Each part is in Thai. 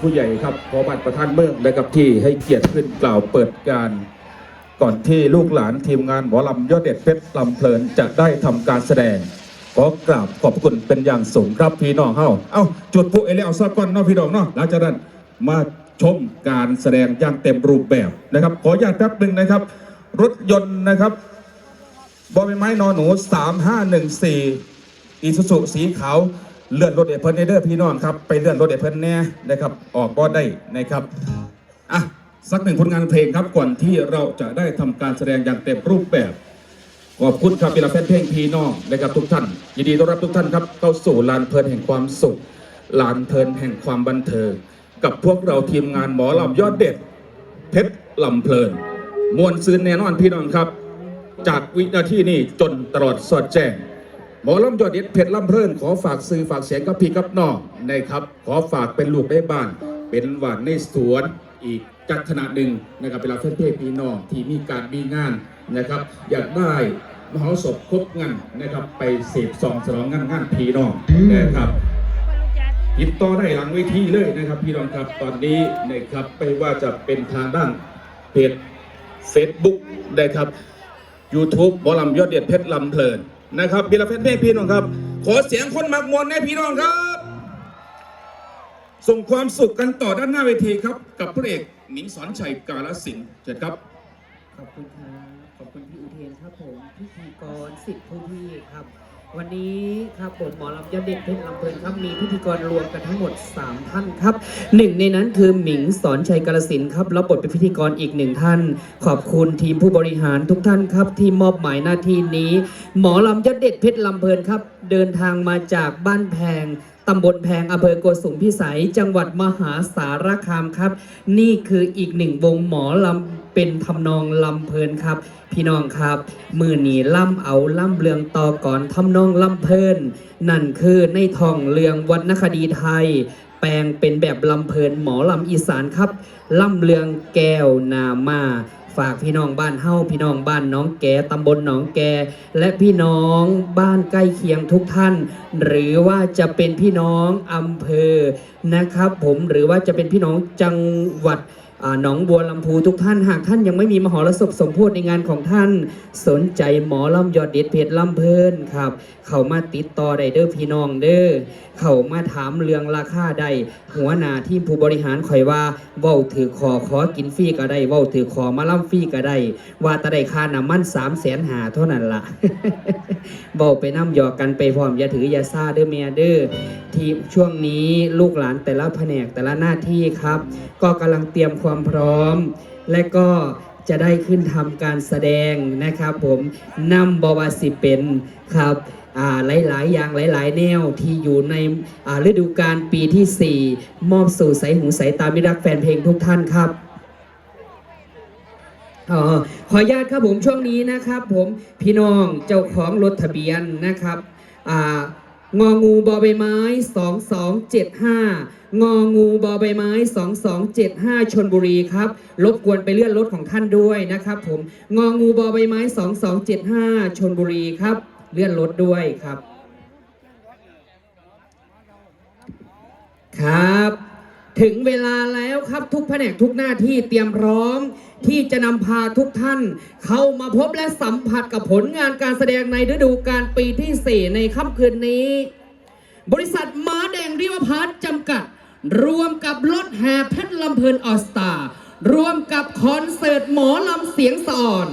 ผู้ใหญ่ครับขอบัตรประธานเมืองนะครับที่ให้เกียรติขึ้นกล่าวเปิดการก่อนที่ลูกหลานทีมงานหมอลำยอดเด็ดเพชรลำเพลินจะได้ทำการแสดงขอกราบขอบคุณเป็นอย่างสูงครับพี่น้องเฮาเอ้าจุดพลุเอเลียวซอดก่อนเนาะพี่น้องเนาะหลังจากนั้นมาชมการแสดงอย่างเต็มรูปแบบนะครับ ขออนุญาตแป๊บหนึ่งนะครับ รถยนต์นะครับบอใบไม้นอนหนู 3514อีซูซุสีขาว เลื่อนรถเอเพิร์นเดอร์พี่น้องครับไปเลื่อนรถเอเพิร์นแน่นะครับ ออกก็ได้นะครับอะสักหนึ่งผลงานเพลงครับก่อนที่เราจะได้ทำการแสดงอย่างเต็มรูปแบบขอบคุณครับพี่ละแฟนเพลงพี่น้องนะครับทุกท่านยินดีต้อนรับทุกท่านครับเข้าสู่ลานเพลินแห่งความสุขลานเพลินแห่งความบันเทิงกับพวกเราทีมงานหมอลำยอดเด็ด เพชรลำเพลิน มวลซืนแน่นอนพี่น้องครับ จากวินาทีนี้จนตลอดสอดแจ้ง หมอลำยอดเด็ดเพชรลำเพลินขอฝากซื้อฝากเสียงกับพี่กับน้องนะครับ ขอฝากเป็นลูกได้บ้าน เป็นหวานในสวนอีกจัดขนาดหนึ่งนะครับเวลาแฟนเพลงพี่น้องที่มีการมีงานนะครับ อยากได้มหรสพครบงานนะครับ ไปเสพซองฉลองงานงานพี่น้องนะครับติดต่อได้หลังเวทีเลยนะครับ พี่น้องครับตอนนี้นะครับไม่ว่าจะเป็นทางด้านเพจ Facebook ได้ครับ YouTube หมอลำยอดเด็ดเพชรลำเพลิน นะครับบิลาเฟนเพลงพี่น้องครับ ขอเสียงคนมักมวลให้พี่น้องครับ ส่งความสุขกันต่อด้านหน้าเวทีครับ กับพระเอกหมิงสอนชัยกาลสินธุ์เชิญครับ ขอบคุณครับขอบคุณพี่อุเทนครับผมพิธีกรสิทธิ์ผู้พี่ครับ วันนี้ครับผมหมอลำยอดเด็ดเพชรลำเพลินครับมีพิธีกรรวมกันทั้งหมด 3 ท่านครับหนึ่งในนั้นคือหมิงสอนชัยกาลสินครับรับบทเป็นพิธีกรอีกหนึ่งท่าน ขอบคุณทีมผู้บริหารทุกท่านครับ ที่มอบหมายหน้าที่นี้ หมอลำยอดเด็ดเพชรลำเพลินครับ เดินทางมาจากบ้านแพง ตำบลแพงอำเภอโกสุมพิสัย จังหวัดมหาสารคามครับ นี่คืออีกหนึ่งวงหมอลำเป็นทำนองลำเพลินครับ พี่น้องครับ มือนีล่ำเอาล่ำเลืองต่อก่อนทำนองลำเพลิน นั่นคือในทองเลืองวรรณคดีไทย แปลงเป็นแบบลำเพลินหมอลำอีสานครับล่ำเลืองแก้วนามา ฝากพี่น้องบ้านเฮ้าพี่น้องบ้านน้องแกตำบลหนองแก และพี่น้องบ้านใกล้เคียงทุกท่าน หรือว่าจะเป็นพี่น้องอำเภอนะครับ ผมหรือว่าจะเป็นพี่น้องจังหวัด หนองบัวลำพูทุกท่านหากท่านยังไม่มีมหรสพสมโพธิในงานของท่าน สนใจหมอลำยอดเด็ดเพชรลำเพลินครับ เขามาติดต่อได้เด้อพี่น้องเด้อเขามาถามเรื่องราคาได้หัวหน้าทีมผู้บริหารข่อยว่าเว้าถือขอขอกินฟรีก็ได้เว้าถือขอมาล่ำฟรีก็ได้ว่าแตะได้ค่าน้ำมันสามแสนหาเท่านั้นล่ะเบาไปน้ำหยอกกันไปพร้อมอย่าถืออย่าซาเด้อเมียเด้อทีมช่วงนี้ลูกหลานแต่ละแผนกแต่ละหน้าที่ครับ ก็กำลังเตรียมความพร้อม และก็จะได้ขึ้นทำการแสดงนะครับ ผมนำบวาสิเป็นครับหลาย ๆ อย่างหลาย ๆ แนวที่อยู่ในฤดูกาลปีที่ 4 มอบสู่สายหูสายตามิรักแฟนเพลงทุกท่านครับออขออนุญาตครับผมช่วงนี้นะครับ ผมพี่น้องเจ้าของรถทะเบียนนะครับอ่า งองูบอใบไม้2275งองูบอใบไม้2275ชนบุรีครับรบกวนไปเลื่อนรถของท่านด้วยนะครับผมงองูบอใบไม้2275ชนบุรีครับ เลื่อนรถด้วยครับ ครับ ถึงเวลาแล้วครับทุกแผนกทุกหน้าที่เตรียมพร้อม ที่จะนำพาทุกท่าน เข้ามาพบและสัมผัสกับผลงานการแสดงในฤดูกาลปีที่ 4 ในค่ำคืนนี้ บริษัทม้าแดงริวพาร์ทจำกัด รวมกับรถแห่เพชรลำเพลินออสตารวมกับคอนเสิร์ตหมอลำเสียงสอน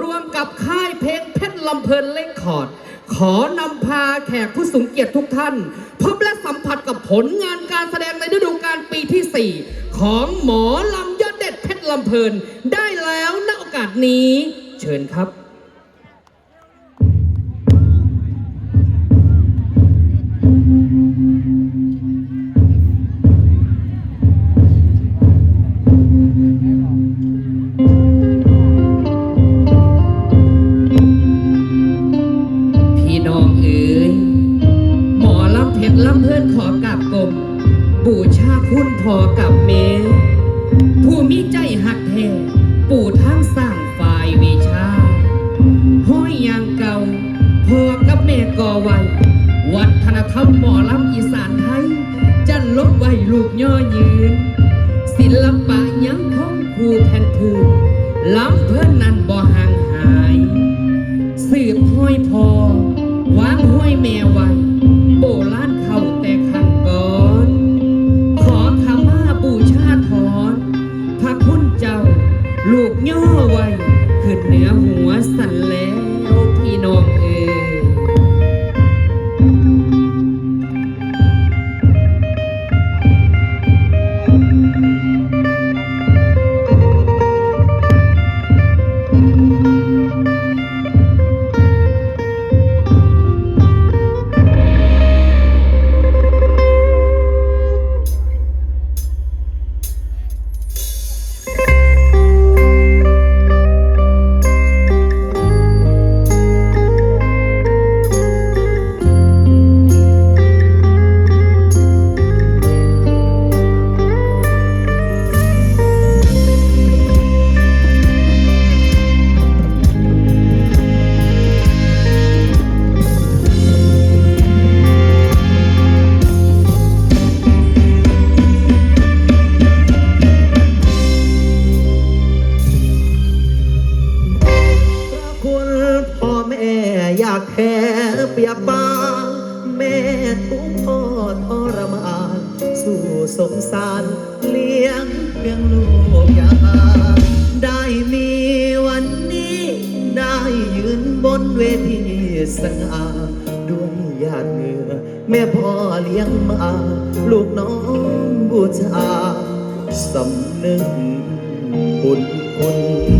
รวมกับค่ายเพลงเพชรลำเพลินเลคคอร์ด ขอนำพาแขกผู้สูงเกียรติทุกท่าน พบและสัมผัสกับผลงานการแสดงในฤดูกาลปีที่ 4 ของหมอลำยอดเด็ดเพชรลำเพลิน ได้แล้วณโอกาสนี้ เชิญครับ มีใจหักแท้ปู่ทั้งสร้างฝ่ายวิชา ห้อยอย่างเก่าพอกับแม่ก่อไว้ วัฒนธรรมหมอลำอีสานไทยจะลบไว้ลูกย่อยืน ศิลปะยังคงคู่แผ่นพื้นลำเพื่อนนั้นบ่ห่างหาย สืบห้อยพอวางห้อยแม่ไว้ากแพ้เปียบปาแม่ทุกพ่อทรมาน สู่สงสารเลี้ยงเพียงลูกยาได้มีวันนี้ ได้ยืนบนเวทีสง่าด้วยหยาดเหงื่อแม่พ่อเลี้ยงมา ลูกน้องบูชาสำนึกบุญคุณ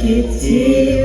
คน